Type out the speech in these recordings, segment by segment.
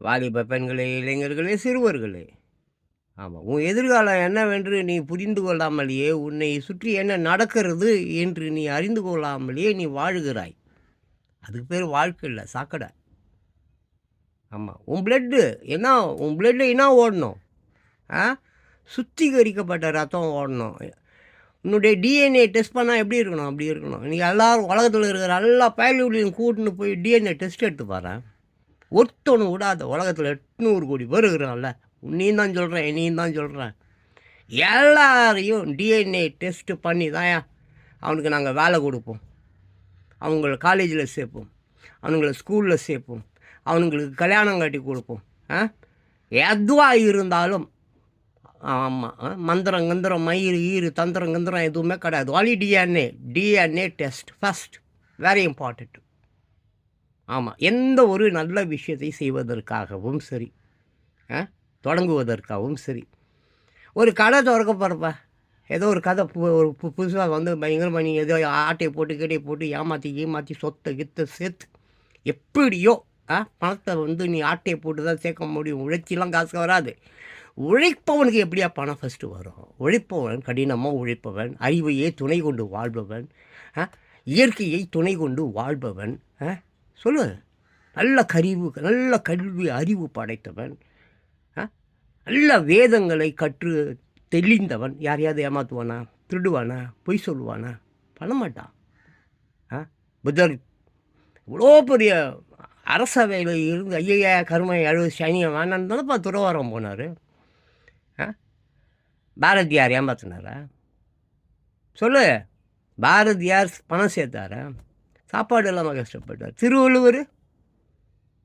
வாலிப பெண்களே இளைஞர்களே சிறுவர்களே. ஆமாம் உன் எதிர்காலம் என்னவென்று நீ புரிந்து கொள்ளாமலேயே உன்னை சுற்றி என்ன நடக்கிறது என்று நீ அறிந்து கொள்ளாமலேயே நீ வாழுகிறாய். அதுக்கு பேர் வாழ்க்கை இல்லை சாக்கடை. ஆமாம் உன் பிளட்டு என்ன உன் பிளட்டு என்ன ஓடணும்? ஆ? சுத்திகரிக்கப்பட்ட ரத்தம் ஓடணும். உன்னுடைய டிஎன்ஏ டெஸ்ட் பண்ணால் எப்படி இருக்கணும்? அப்படி இருக்கணும். நீ எல்லோரும் உலகத்தில் இருக்கிற எல்லா பயலுகளையும் கூட்டின்னு போய் டிஎன்ஏ டெஸ்ட் எடுத்து பாரேன். ஒருத்தவனு விடாத உலகத்தில் எட்நூறு கோடி பேர் இருக்கிறான்ல உன்னையும் தான் சொல்கிறேன் என்னையும் தான் சொல்கிறேன் எல்லாரையும் டிஎன்ஏ டெஸ்ட்டு பண்ணி தான் அவனுக்கு நாங்கள் வேலை கொடுப்போம். அவங்கள காலேஜில் சேர்ப்போம். அவனுங்களை ஸ்கூலில் சேர்ப்போம். அவனுங்களுக்கு கல்யாணம் கட்டி கொடுப்போம். ஆ? எதுவாக இருந்தாலும் ஆமாம் மந்திரம் கந்திரம் மயிறு ஈறு தந்திரம் கந்திரம் எதுவுமே கிடையாது. ஒலி DNA DNA test first very important ஆமாம் எந்த ஒரு நல்ல விஷயத்தை செய்வதற்காகவும் சரி ஆ தொடங்குவதற்காகவும் சரி. ஒரு கடை திறக்க போகிறப்ப ஏதோ ஒரு கதை பு ஒரு பு புதுசாக வந்து பயங்கரமாக நீங்கள் ஏதோ ஆட்டையை போட்டு கீட்டையை போட்டு ஏமாற்றி ஏமாற்றி சொத்தை கித்தை சேர்த்து எப்படியோ ஆ பணத்தை வந்து நீ ஆட்டையை போட்டு தான் சேர்க்க முடியும். உழைச்சிலாம் காசு வராது. உழைப்பவனுக்கு எப்படியா பணம் ஃபஸ்ட்டு வரும்? உழைப்பவன் கடினமாக உழைப்பவன் அறிவையே துணை கொண்டு வாழ்பவன் ஆ இயற்கையை துணை கொண்டு வாழ்பவன் ஆ சொல்லு நல்ல கறிவு நல்ல கல்வி அறிவு படைத்தவன். ஆ? நல்ல வேதங்களை கற்று தெளிந்தவன். யாரையாவது ஏமாற்றுவானா திருடுவானா? பொய் சொல்லுவானா? பண்ண மாட்டான் ஆ? புத்தர் இவ்வளோ பெரிய அரசவையில் இருந்து ஐயா கருமை அழுவது சனியம் வேணான்னு தானேப்பா துறவாரம் போனார்? ஆ? பாரதியார் ஏமாத்தினாரா? சொல்லு. பாரதியார் பணம் சேர்த்தாரா? சாப்பாடு இல்லாமல் கஷ்டப்பட்டார். திருவள்ளுவர்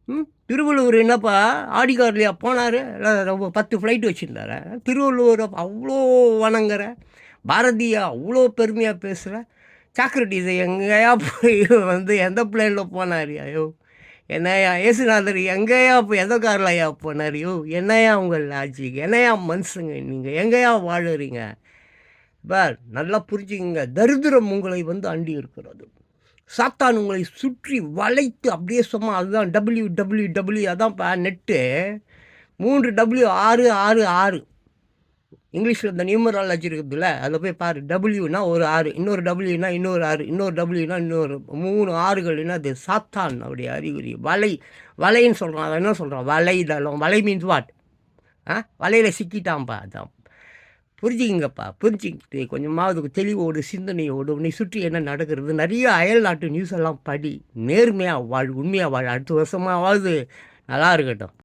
ம் திருவள்ளுவர் என்னப்பா ஆடிக்கார்லையா போனார்? ரொம்ப பத்து ஃப்ளைட் வச்சுருந்தார? திருவள்ளுவர் அவ்வளோ வணங்குற பாரதியா அவ்வளோ பெருமையாக பேசுகிற சாக்ரட்டிஸை எங்கேயா போய் வந்து எந்த பிளேனில் போனார்? ஐயோ என்னையா ஏசுநாதர் எங்கேயா போய் எந்த காரில் ஐயா போனார்? ஐயோ என்னையா உங்கள் லாஜிக் என்னையா மனுஷங்க நீங்கள் எங்கேயா வாழுறீங்க? பார் நல்லா புரிஞ்சுக்கங்க. தரித்திரம் உங்களை வந்து அண்டி இருக்கிறது சாத்தான் உங்களை சுற்றி வளைத்து அப்படியே சும்மா அதுதான் டபிள்யூ டபிள்யூ டபிள்யூ அதான்ப்பா நெட்டு மூன்று டபிள்யூ ஆறு ஆறு ஆறு. இங்கிலீஷில் இந்த நியூமராலஜி இருக்குதுல்ல அதில் போய் பாரு. டபிள்யூனா ஒரு ஆறு இன்னொரு டபிள்யூனா இன்னொரு ஆறு இன்னொரு டபிள்யூனா இன்னொரு மூணு ஆறுகள்னா அது? சாத்தான் அப்படி அறிகுறி. வலை வலைன்னு சொல்கிறான் அதை என்ன சொல்கிறான் வலைதளம் வலை மீன்ஸ் வாட் ஆ? வலையில் சிக்கிட்டான்ப்பா அதான். புரிஞ்சுக்கிங்கப்பா புரிஞ்சுக்கிட்டு கொஞ்சமாவது தெளிவோடு சிந்தனையோடு உன்னை சுற்றி என்ன நடக்கிறது? நிறைய அயல் நாட்டு நியூஸ் எல்லாம் படி நேர்மையாக வாழ் உண்மையாக வாழ் அடுத்த வருஷமாவது நல்லா இருக்கட்டும்.